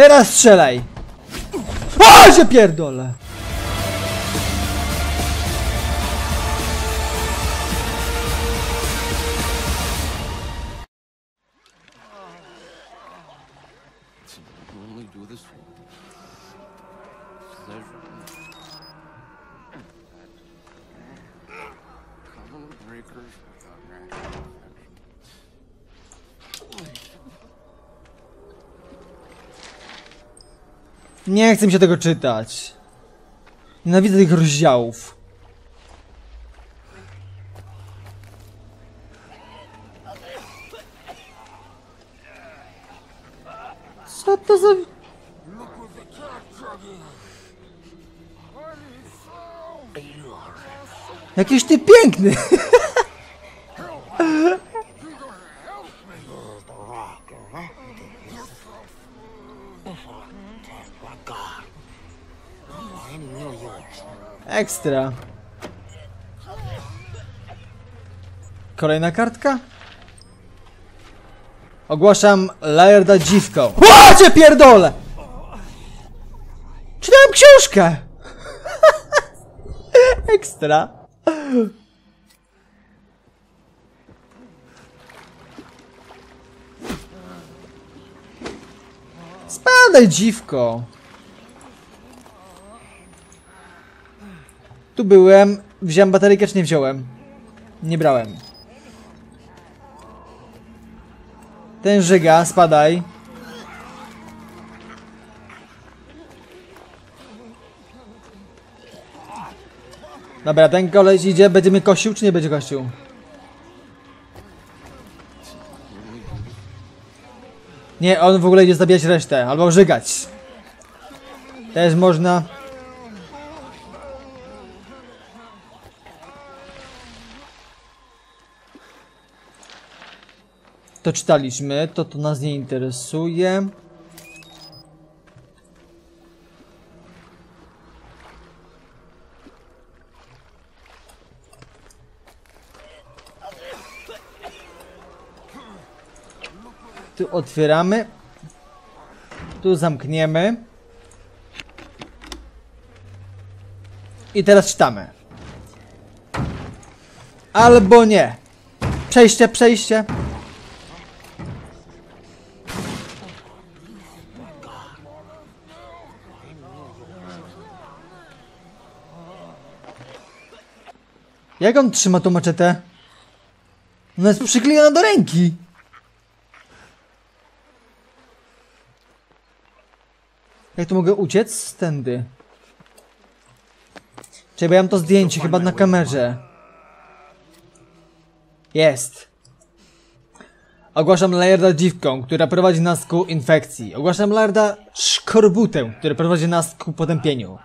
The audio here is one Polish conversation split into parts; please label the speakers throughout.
Speaker 1: Teraz strzelaj! O, się pierdolę! Nie chcę mi się tego czytać. Nienawidzę tych rozdziałów. Co to za... Jakiś ty piękny! Ekstra. Kolejna kartka? Ogłaszam Lairda dziwką. O, cię pierdolę! Czytałem książkę! Ekstra. Spadaj dziwko. Tu byłem. Wziąłem bateryjkę, czy nie wziąłem? Nie brałem. Ten żyga, spadaj. Dobra, ten koleś idzie, będzie mnie kosił, czy nie będzie kosił? Nie, on w ogóle idzie zabijać resztę, albo żygać. Też można. To czytaliśmy, to to nas nie interesuje. Tu otwieramy. Tu zamkniemy. I teraz czytamy. Albo nie. Przejście, przejście. Jak on trzyma tą maczetę? Ona jest przyklejona do ręki. Jak tu mogę uciec? Tędy. Czekaj, bo ja mam to zdjęcie chyba na kamerze. Jest. Ogłaszam Lairda dziwką, która prowadzi nas ku infekcji. Ogłaszam Lairda szkorbutę, który prowadzi nas ku potępieniu.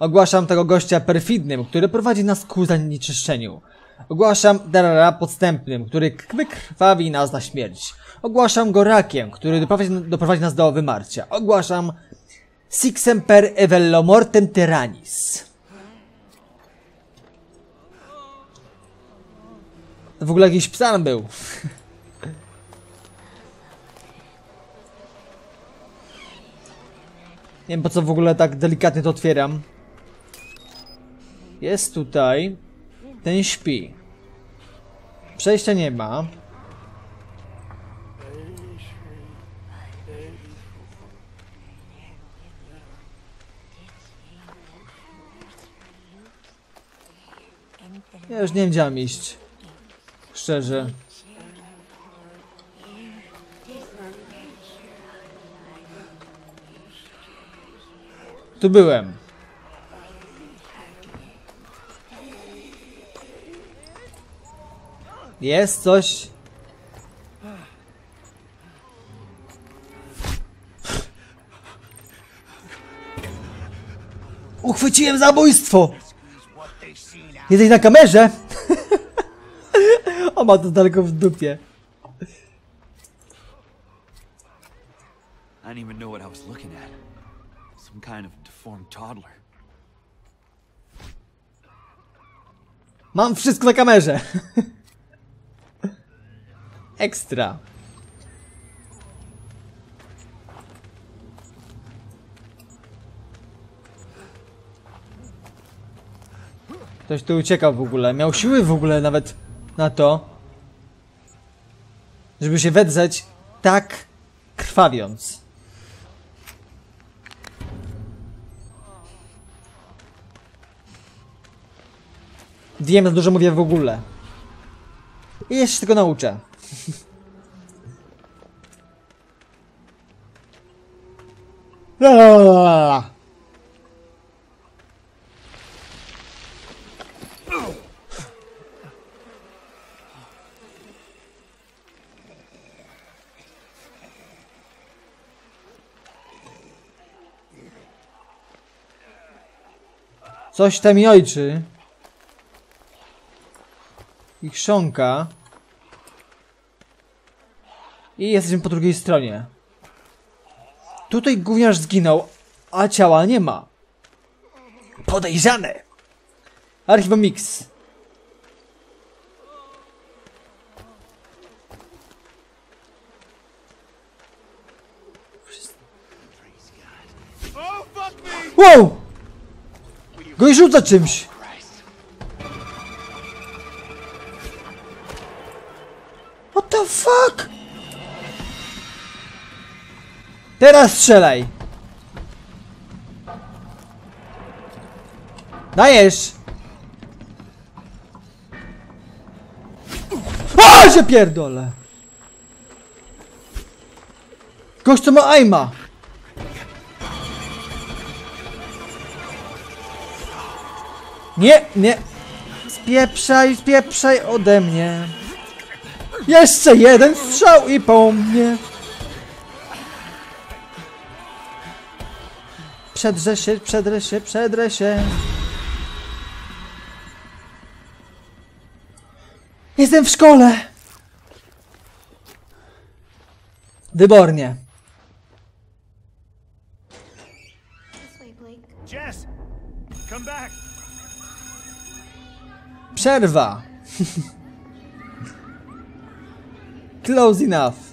Speaker 1: Ogłaszam tego gościa perfidnym, który prowadzi nas ku zanieczyszczeniu. Ogłaszam Darara podstępnym, który wykrwawi nas na śmierć. Ogłaszam go rakiem, który doprowadzi, doprowadzi nas do wymarcia. Ogłaszam Sixem per evello mortem tyrannis. W ogóle jakiś psan był. Nie wiem po co w ogóle tak delikatnie to otwieram. Jest tutaj. Ten śpi. Przejścia nie ma. Ja już nie wiem gdzie iść. Szczerze. Tu byłem. Jest coś. Uchwyciłem zabójstwo! Jesteś na kamerze? o ma to daleko w dupie.
Speaker 2: I didn't even know what I was looking at. Some kind of deformed toddler.
Speaker 1: Mam wszystko na kamerze. Ekstra. Ktoś tu uciekał w ogóle. Miał siły w ogóle nawet na to, żeby się wedrzeć tak krwawiąc. Wiem, za dużo mówię w ogóle. I jeszcze tego nauczę. La, la, la, la, la. Coś tam mi ojczy. I chrząka. I jesteśmy po drugiej stronie. Tutaj gówniarz zginął, a ciała nie ma. Podejrzane! Archiwum Mix. Wow! Go i rzuca czymś. What the fuck? Teraz strzelaj. Dajesz. A się pierdolę. Gość co ma aima. Nie, nie. Spieprzaj, spieprzaj ode mnie. Jeszcze jeden strzał i po mnie. Przedrze się, przedrę się, przedrę się. Jestem w szkole. Wybornie. Przerwa. Close enough.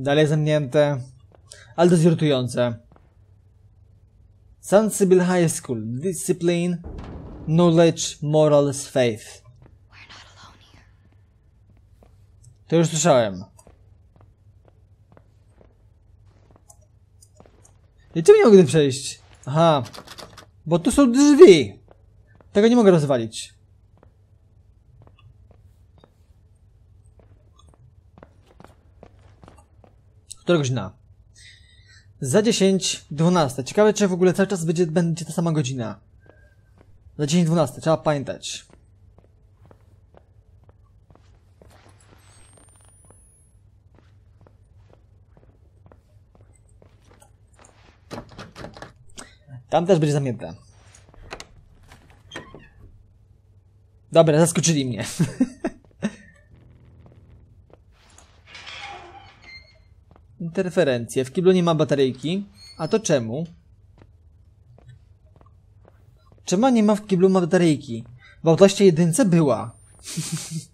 Speaker 1: Dalej zamknięte, ale irytujące. Sensible High School. Discipline, knowledge, morals, faith. To już słyszałem. I czemu nie mogę przejść? Aha. Bo tu są drzwi. Tego nie mogę rozwalić. Która godzina? Za 10, 12. Ciekawe, czy w ogóle cały czas będzie, będzie ta sama godzina. Za 10, 12. Trzeba pamiętać. Tam też będzie zamknięte. Dobra, zaskoczyli mnie. Interferencje. W kiblu nie ma bateryjki. A to czemu? Czemu nie ma w kiblu bateryjki? W autoście jedynce była.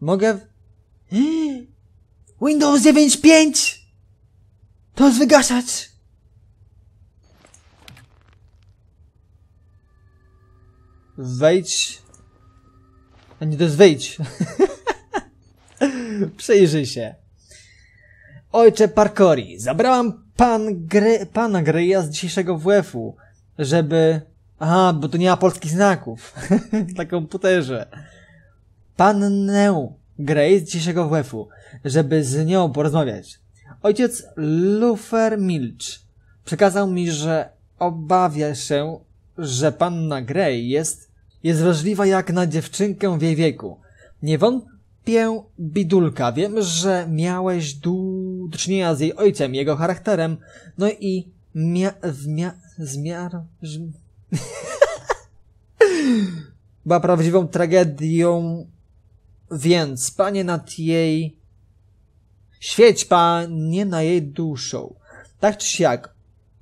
Speaker 1: Mogę... Windows 9.5! To jest wygaszacz! Wejdź... A nie, to jest wejdź. Przejrzyj się. Ojcze Parkori, zabrałam pan gry, pana Greya z dzisiejszego WF-u, żeby... Aha, bo tu nie ma polskich znaków. Na komputerze pannę Grey z dzisiejszego WF-u, żeby z nią porozmawiać. Ojciec Lufer Milch przekazał mi, że obawia się, że panna Grey jest, jest wrażliwa jak na dziewczynkę w jej wieku. Nie wątpię, bidulka, wiem, że miałeś du- czynienia z jej ojcem, jego charakterem, no i mia- mia- zmiar... żm- była prawdziwą tragedią więc, panie nad jej... Świeć, panie na jej duszą. Tak czy siak,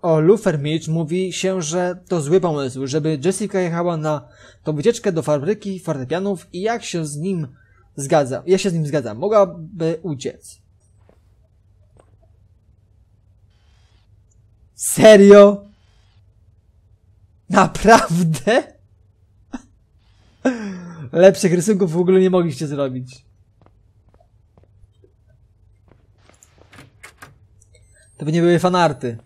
Speaker 1: o Lufermich mówi się, że to zły pomysł, żeby Jessica jechała na tą wycieczkę do fabryki fortepianów i jak się z nim zgadza, ja się z nim zgadzam, mogłaby uciec. Serio? Naprawdę? Lepszych rysunków w ogóle nie mogliście zrobić. To by nie były fanarty.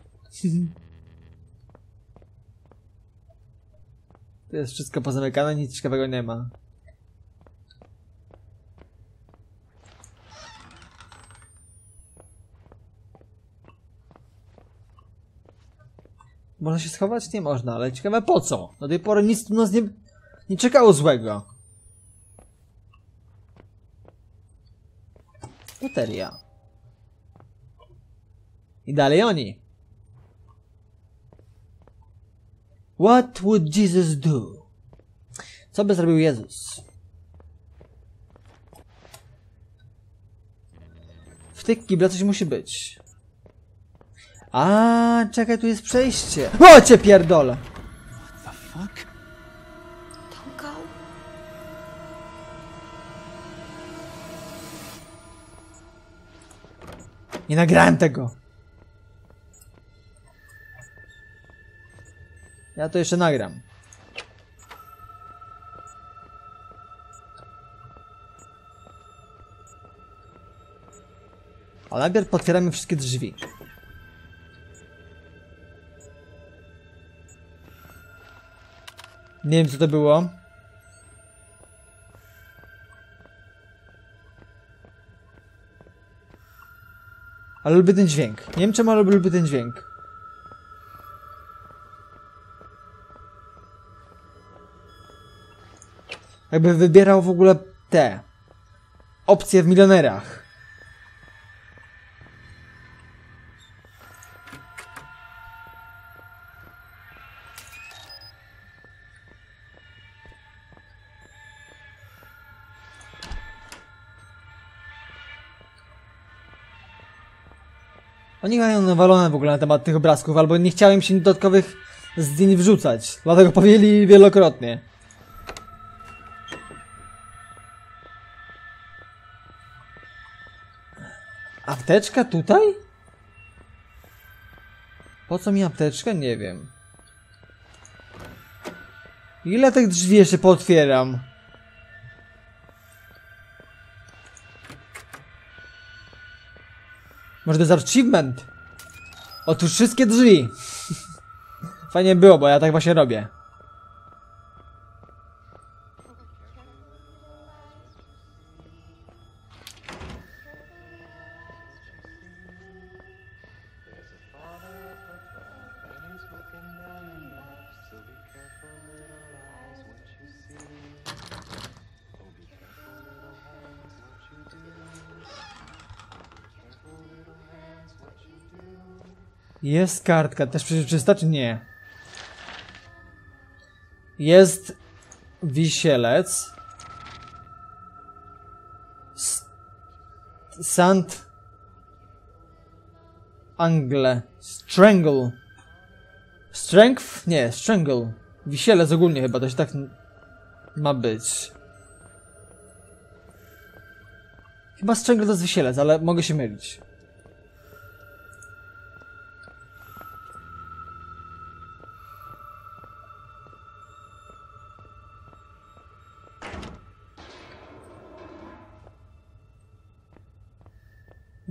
Speaker 1: To jest wszystko pozamykane, nic ciekawego nie ma. Można się schować? Nie można, ale ciekawe po co? Do tej pory nic tu nas nie, nie czekało złego. Bateria. I dalej oni. What would Jesus do? Co by zrobił Jezus? W tych kibla coś musi być. A, czekaj, tu jest przejście. O, cię pierdolę!
Speaker 2: The fuck?
Speaker 3: Don't go.
Speaker 1: Nie nagrałem tego. Ja to jeszcze nagram. Ale najpierw potwieramy wszystkie drzwi. Nie wiem co to było. Ale lubię ten dźwięk. Nie wiem czemu, ale lubię ten dźwięk. Jakby wybierał w ogóle te opcje w milionerach. Oni mają nawalone w ogóle na temat tych obrazków, albo nie chciałem się dodatkowych zdjęć wrzucać. Dlatego powiedzieli wielokrotnie. Apteczka tutaj? Po co mi apteczka? Nie wiem. Ile tych drzwi jeszcze pootwieram? Może to jest achievement? Otóż wszystkie drzwi. Fajnie było, bo ja tak właśnie robię. Jest kartka, też przeczysta czy nie? Jest wisielec. S Sand Angle. Strangle. Strength? Nie, strangle. Wisielec ogólnie chyba, to się tak ma być. Chyba strangle to jest wisielec, ale mogę się mylić.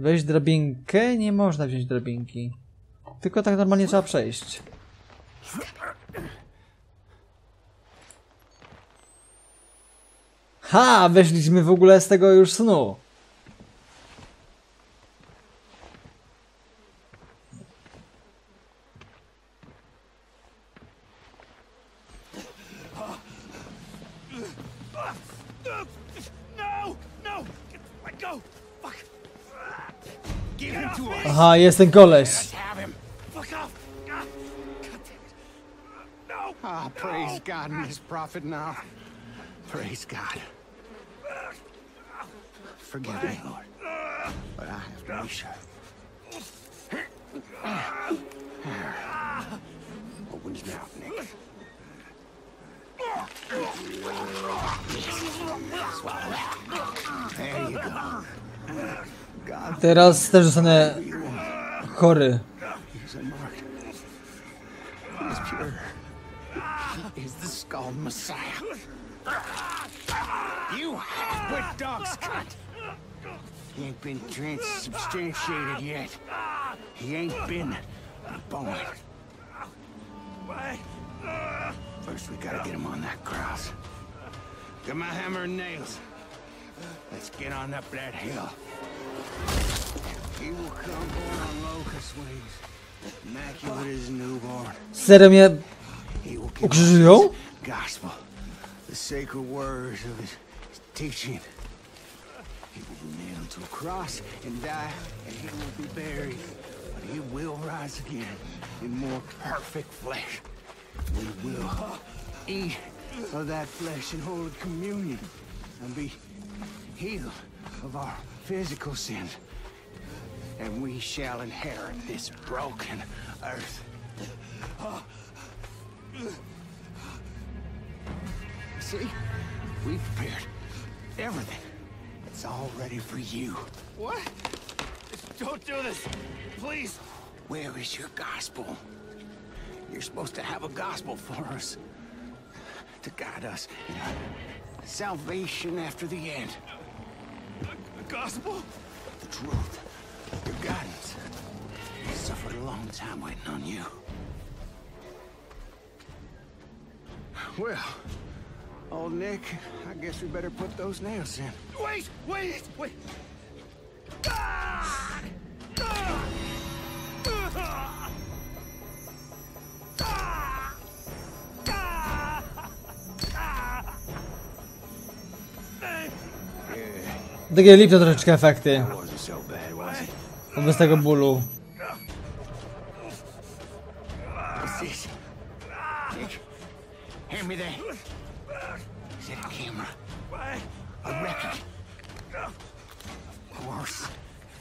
Speaker 1: Wejść drabinkę? Nie można wziąć drabinki. Tylko tak normalnie trzeba przejść. Ha! Weszliśmy w ogóle z tego już snu. Aha, jestem koleś.
Speaker 4: Ah,
Speaker 5: praise God and his prophet now. Praise God. Forgive me, Lord, but I have to be sure. Open his mouth, Nick.
Speaker 1: Teraz też dostanę chory.
Speaker 5: He's unmarked. He's pure. Is the skull messiah. You half-wit dog's cut. He ain't been transubstantiated yet. He ain't been born. First, we gotta get him on that cross. Get my hammer and nails. Let's get on up that hill. He will come on locust wings, immaculate as a newborn.
Speaker 1: Serio mnie
Speaker 5: He will give us
Speaker 1: ukrzyżują?
Speaker 5: his gospel, the sacred words of his teaching. He will be nailed to a cross and die, and he will be buried. But he will rise again in more perfect flesh. We will eat of that flesh in holy communion and be healed of our physical sins. And we shall inherit this broken earth. See? We prepared everything. It's all ready for you.
Speaker 4: What? Don't do this. Please.
Speaker 5: Where is your gospel? You're supposed to have a gospel for us. To guide us in our salvation after the end.
Speaker 4: The gospel?
Speaker 5: The truth. Your guidance. We suffered a long time waiting on you. Well, old Nick, I guess we better put those nails in.
Speaker 4: Wait, wait, wait.
Speaker 1: Takie lipne troszeczkę efekty. Wobec tego bólu.
Speaker 5: What's this? Nick, hand me that. Is that a camera? A record? Of course.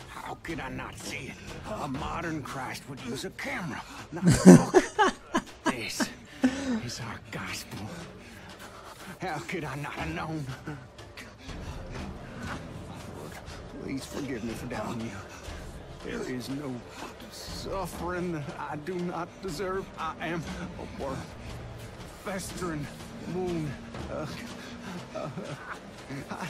Speaker 5: How could I not see it? A modern Christ would use a camera, not a book. this is our gospel. How could I not have known? Lord, please forgive me for doubting you. There is no suffering that I do not deserve. I am a worm, festering wound. Uh, uh, I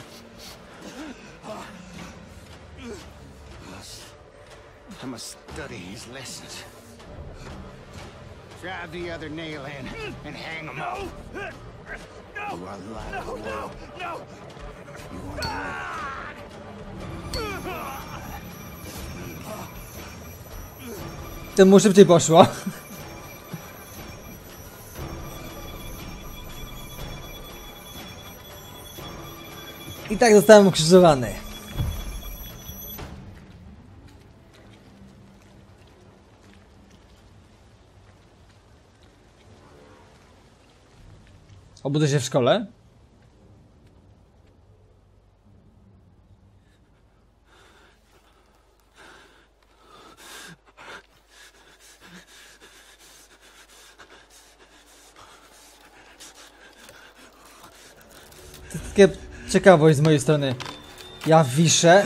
Speaker 5: must, I must study his lessons. Drive the other nail in and hang him up. You are the light of the world.
Speaker 4: No!
Speaker 5: You are the light.
Speaker 1: Temu szybciej poszło. I tak zostałem ukrzyżowany. Obudzę się w szkole? To takie ciekawość z mojej strony. Ja wiszę.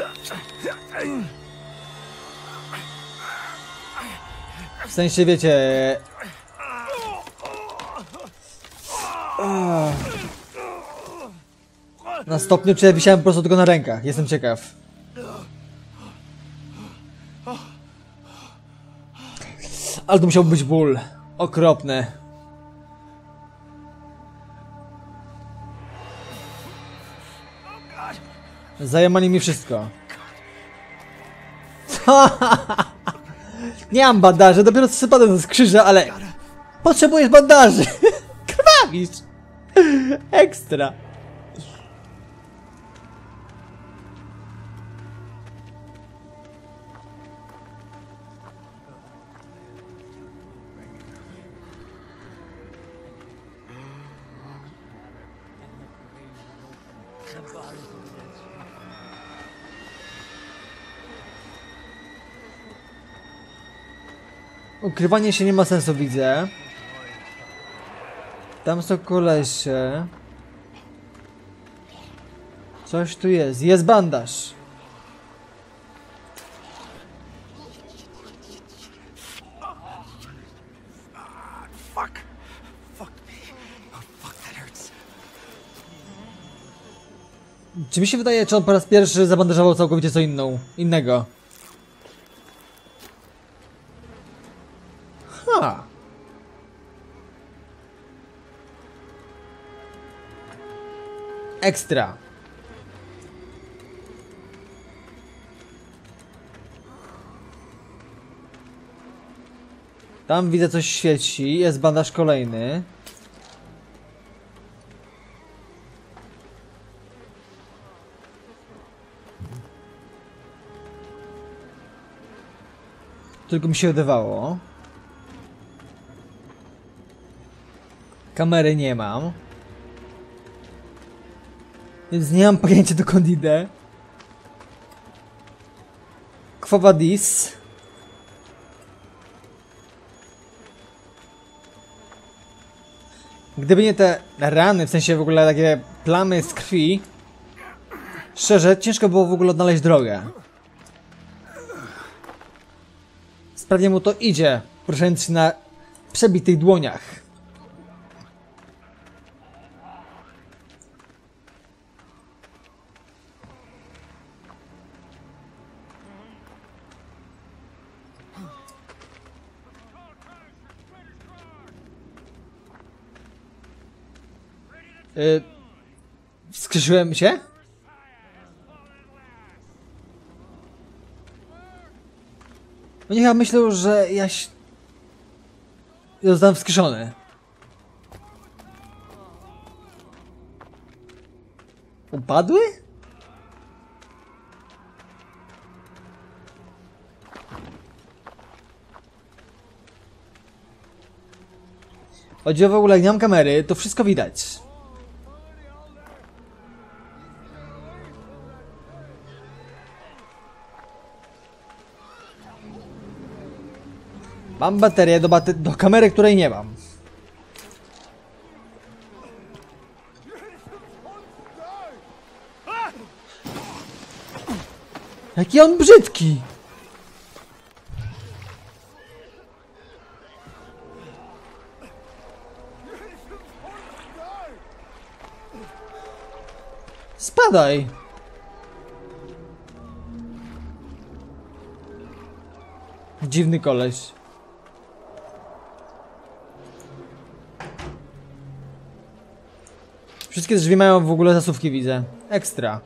Speaker 1: W sensie wiecie. Na stopniu, czy ja wisiałem po prostu tylko na rękach. Jestem ciekaw. Ale to musiał być ból. Okropny. Zajemali mi wszystko. Nie mam bandaży, dopiero co spadłem z krzyża, ale... Potrzebujesz bandaży! Krwawisz! Ekstra. Ukrywanie się nie ma sensu, widzę. Tam są kolesie. Coś tu jest. Jest bandaż. Czy mi się wydaje, czy on po raz pierwszy zabandażował całkowicie co inną, innego? Ekstra. Tam widzę coś świeci, jest bandaż kolejny. Tylko mi się wydawało. Kamery nie mam. Więc nie mam pojęcia dokąd idę. Quo vadis? Gdyby nie te rany, w sensie w ogóle takie plamy z krwi, szczerze, ciężko było w ogóle odnaleźć drogę. Sprawnie mu to idzie, się na przebitych dłoniach. Y, Wskrzeszyłem się? Oni chyba myślą, że ja. Zostałem wskrzeszony. Upadły? Chodzi o ogóle, nie mam kamery, to wszystko widać. Mam baterię do, bate do kamery, której nie mam. Jaki on brzydki! Spadaj! Dziwny koleś. Wszystkie drzwi mają w ogóle zasówki, widzę. Ekstra.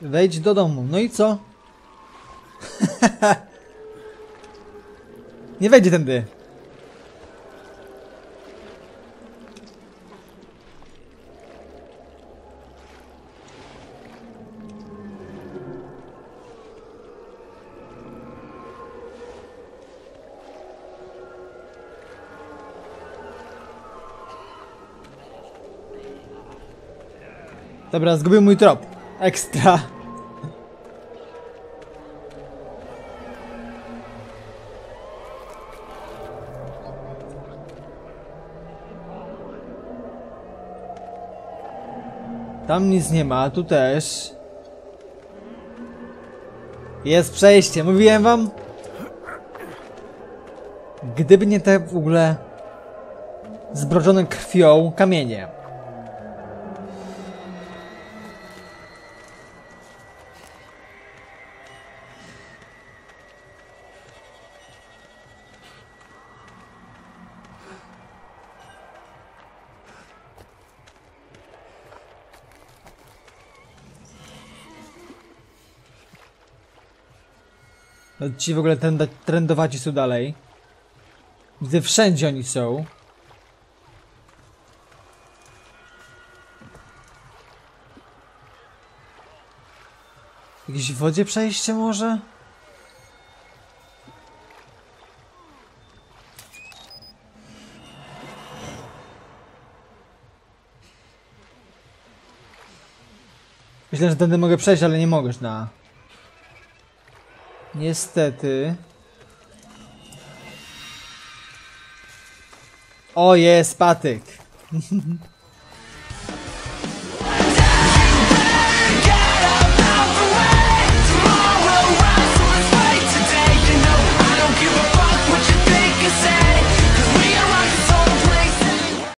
Speaker 1: Wejdź do domu. No i co? Nie wejdzie tędy. Dobra, zgubił mój trop. Ekstra. Tam nic nie ma, tu też. Jest przejście, mówiłem wam? Gdyby nie te w ogóle zbrodzone krwią kamienie. Ci w ogóle trend trendowaci są dalej. Widzę, wszędzie oni są. Jakieś w wodzie przejście może? Myślę, że tędy mogę przejść, ale nie mogę na... Niestety. O, jest patyk.